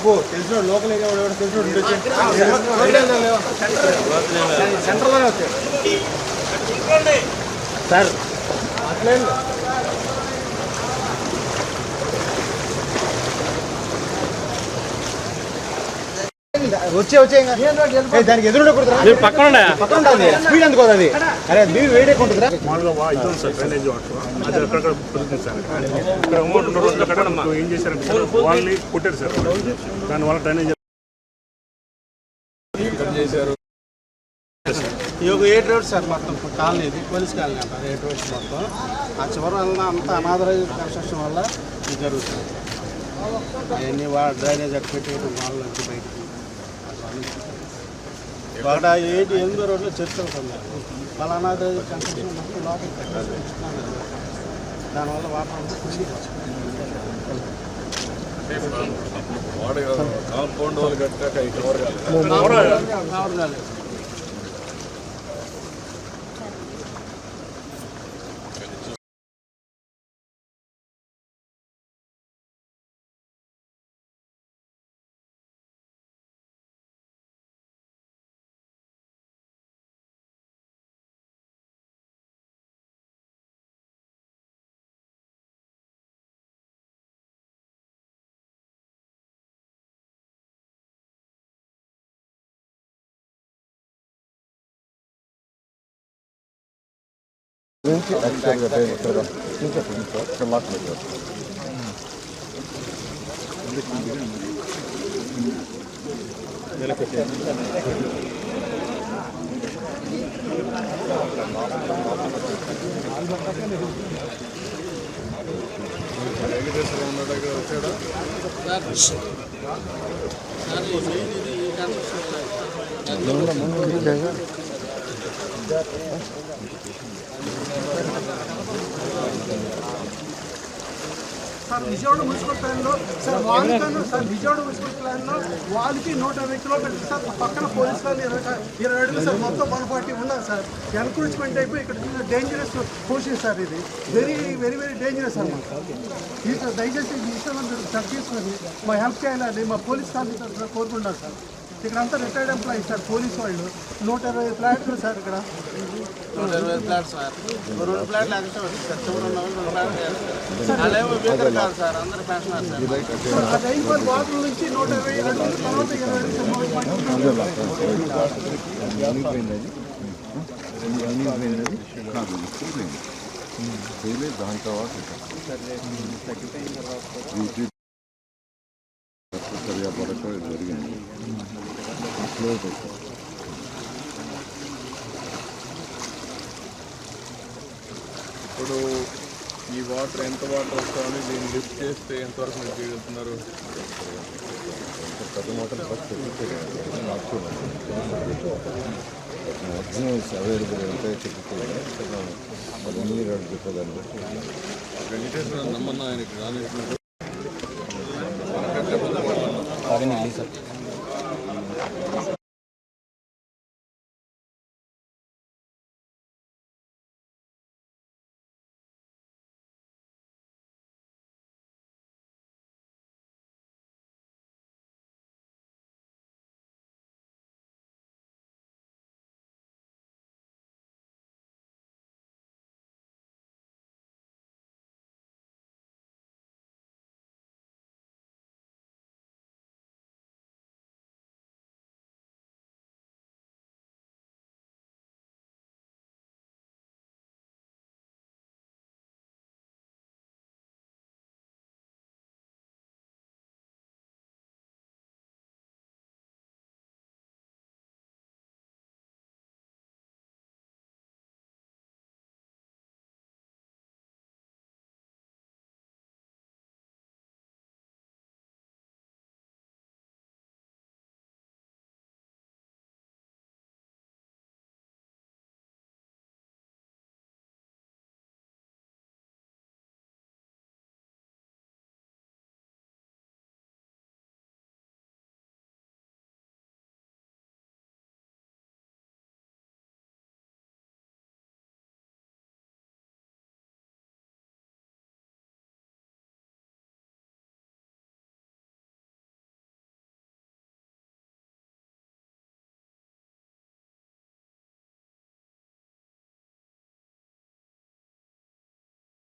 బాబు తెలిసిన local area వాడు తెలిసిన సెంటర్లోనే వచ్చాడు. సార్ అట్లే వచ్చే వచ్చే దానికి ఎదురు పక్కన పక్కన ఉంటుంది స్పీడ్ ఎందుకు అది. అరే బీవీ వేడే ఉంటుందిరా మామూలుగా వా- ఇది సార్ డ్రైనేజ్ వాటర్. అది అక్కడక్కడ పెరుగుతుంది సార్. ఇక్కడ అమౌంట్ ఉన్న రోజులు మనకు ఏం చేశారంటే సార్ వాళ్ళని కొట్టారు సార్. దానివల్ల డ్రైనేజ్ ఈ ఒక ఎయిట్ రోడ్స్ సార్ మొత్తం కాలనీ ఇది పోలీస్ కాలనీ అంటారు ఎయిట్ రోడ్స్ మొత్తం. ఆ చివరి వలన అంతా అనాథరైజ్ కన్స్ట్రక్షన్ వల్ల ఇది జరుగుతుంది. అవన్నీ వా డ్రైనేజ్ అక్కడ పెట్టేయడం వాళ్ళ బయటికి ఒకట ఎయిట్ ఎనిమిది రోడ్లు చర్చ ఉంటుంది వాళ్ళ అనాథరైజ్ కన్స్ట్రక్షన్ మొత్తం లోపలికి పెట్టారు దానివల్ల వాటర్ అంతా కిందికి వస్తుంది. కాంపౌండ్ వాళ్ళు కట్టాక ఇటు వరకు కవర్ కాలేదు సార్ విజయవాడ మున్సిపల్ ప్లాన్లో సార్ వాళ్ళకన్నా సార్ విజయవాడ మున్సిపల్ ప్లాన్లో వాళ్ళకి నూట ఇరవై కిలోమీటర్లు సార్ పక్కన పోలీస్ వాళ్ళు ఇరవై ఇరవై అడుగులు సార్ మొత్తం వన్ ఫార్టీ ఉన్నారు సార్. ఎన్క్రోచ్మెంట్ అయిపోయి ఇక్కడ డేంజరస్ పోషన్ సార్ ఇది. వెరీ వెరీ వెరీ డేంజరస్ అన్నమాట సార్ దయచేసి ఈ విషయంలో మీరు చెక్ చేసుకొని మా హెల్ప్ చేయాలని మా పోలీస్ ఆఫీసర్ కోరుకుంటారు సార్. ఇక్కడ అంతా రిటైర్డ్ ఎంప్లాయీ సార్ పోలీస్ వాళ్ళు. నూట ఇరవై ఫ్లాట్లు సార్ ఇక్కడ. నూట ఇరవై ప్లాట్ సార్. ఓ రెండు ప్లాట్లు ఎక్స్ట్రా వచ్చి సార్. చివరి ఉన్న వాళ్ళు రెండు ప్లాట్లు వేస్తారు. వాళ్ళేమో వీకర్ కాదు సార్. అందరు పెన్షనర్ సార్. ఆ రైన్ఫాల్ వాటర్ నుంచి నూట ఇరవై అడుగులు తర్వాత ఇరవై అడుగులు దాని తర్వాత సరిగా పడక జరిగింది ఇప్పుడు ఈ వాటర్ ఎంత వాటర్ వస్తామని దీన్ని లిఫ్ట్ చేస్తే ఎంతవరకు మీరు చేయగలుగుతున్నారు? పెద్ద మోటార్ ఫస్ట్ మ్యాక్సిమం అవైలబుల్ ఎంత చెప్పుకోవాలి అవన్నీ చెప్పదండి వెంకటేశ్వర నమ్మన్న ఆయనకి రాలేదు